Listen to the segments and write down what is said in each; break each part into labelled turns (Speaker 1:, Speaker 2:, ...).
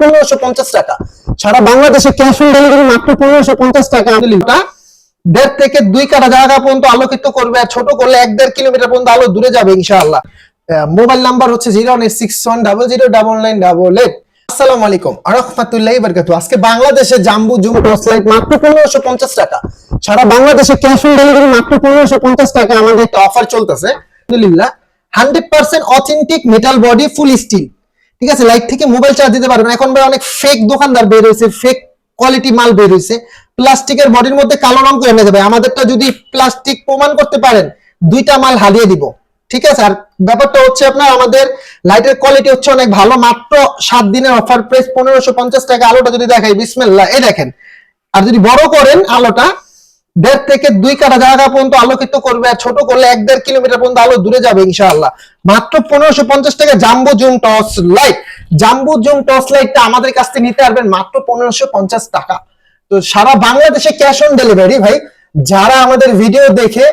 Speaker 1: পনেরোশো পঞ্চাশ টাকা। সারা বাংলাদেশে ক্যাশ অন ডেলিভারি মাত্র পনেরোশো পঞ্চাশ টাকা।
Speaker 2: দেড় থেকে দুই কাটা জায়গা পর্যন্ত আলোকিত করবে আর ছোট করলে এক দেড় কিলোমিটার পর্যন্ত আলো দূরে যাবে ইনশাআল্লাহ। মোবাইল নাম্বার হচ্ছে zero eight six one double zero double nine double eight. আসসালামু আলাইকুম আরহামাতুল্লাহ বারকাতু আজকে বাংলাদেশে জাম্বু জুম
Speaker 1: টর্চ লাইট মাত্র পনেরোশো পঞ্চাশ টাকা। সারা বাংলাদেশে ক্যাশ অন ডেলিভারি মাত্র পনেরোশো পঞ্চাশ টাকা। আমাদের
Speaker 2: একটা অফার চলতেছে। আলহামদুলিল্লাহ hundred percent authentic metal body full steel ঠিক আছে লাইট থেকে মোবাইল চার্জ দিতে পারবেন। এখন ভাই অনেক ফেক দোকানদার বের হয়েছে ফেক কোয়ালিটি মাল বের হয়েছে। প্লাস্টিকের বডির মধ্যে কালো রং করে এনে দেবে আমাদেরটা যদি প্লাস্টিক প্রমাণ করতে পারেন, দুইটা মাল হারিয়ে দিব। ঠিক আছে, আর ব্যাপারটা হচ্ছে আপনার আমাদের লাইটের কোয়ালিটি হচ্ছে অনেক ভালো। মাত্র সাত দিনের অফার প্রাইস পনেরোশো পঞ্চাশ টাকা। আলোটা যদি দেখাই বিসমেল্লা এই দেখেন, আর যদি বড় করেন আলোটা দেড় থেকে দুই কাটা জায়গা পর্যন্ত আলোকিত করবে আর ছোট করলে এক দেড় কিলোমিটার পর্যন্ত আলো দূরে যাবে ইনশাআল্লাহ। মাত্র পনেরোশো পঞ্চাশ টাকা jumbo zoom torch light. Jumbo zoom torch লাইটটা আমাদের কাছ থেকে নিতে পারবেন মাত্র পনেরোশো পঞ্চাশ টাকা। তো সারা বাংলাদেশে ক্যাশ অন ডেলিভারি ভাই। যারা আমাদের ভিডিও দেখে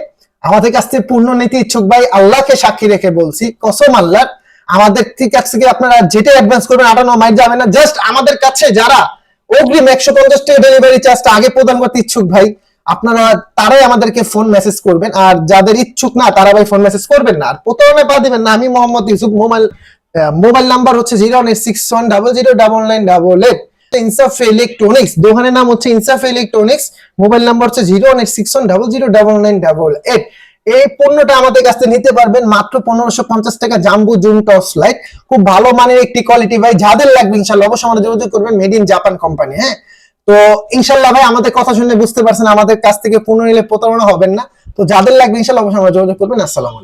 Speaker 2: আমাদের কাছ থেকে পূর্ণ নীতি ইচ্ছুক ভাই, আল্লাহকে সাক্ষী রেখে বলছি, কসম আল্লাহ আমাদের কাছ থেকে আপনারা যেটা অ্যাডভান্স করবেন আটানো মাইট যাবে না। জাস্ট আমাদের কাছে যারা অগ্রিম একশো পঞ্চাশ টাকা ডেলিভারি চার্জটা আগে প্রদান করতে ইচ্ছুক ভাই আপনারা তারাই আমাদেরকে ফোন মেসেজ করবেন, আর যাদের ইচ্ছুক না তারা ভাই ফোন মেসেজ করবেন না। আর প্রতারণায় পা দিবেন না, আমি Mohammad Yusuf, mobile mobile number হচ্ছে zero eight six one double zero double nine double eight Insaf electronics দোকানের নাম হচ্ছে ইনসাফ ইলেকট্রনিক্স মোবাইল নাম্বার হচ্ছে zero eight six one double zero double nine double eight এই পণ্যটা আমাদের কাছ থেকে নিতে পারবেন মাত্র পনেরোশো পঞ্চাশ টাকা জাম্বু জুম টস লাইট। খুব ভালো মানের একটি কোয়ালিটি ভাই, যাদের লাগবে ইনশাল্লাহ অবশ্যই আমাদের যোগাযোগ করবেন মেড ইন জাপান কোম্পানি হ্যাঁ? তো ইনশাল্লাহ ভাই, আমাদের কথা শুনে বুঝতে পারছেন, আমাদের কাছ থেকে নিলে প্রতারণা হবেন না। তো যাদের লাগবে ইনশাল্লাহ অবশ্যই আমরা যোগাযোগ করবেন। আসসালামু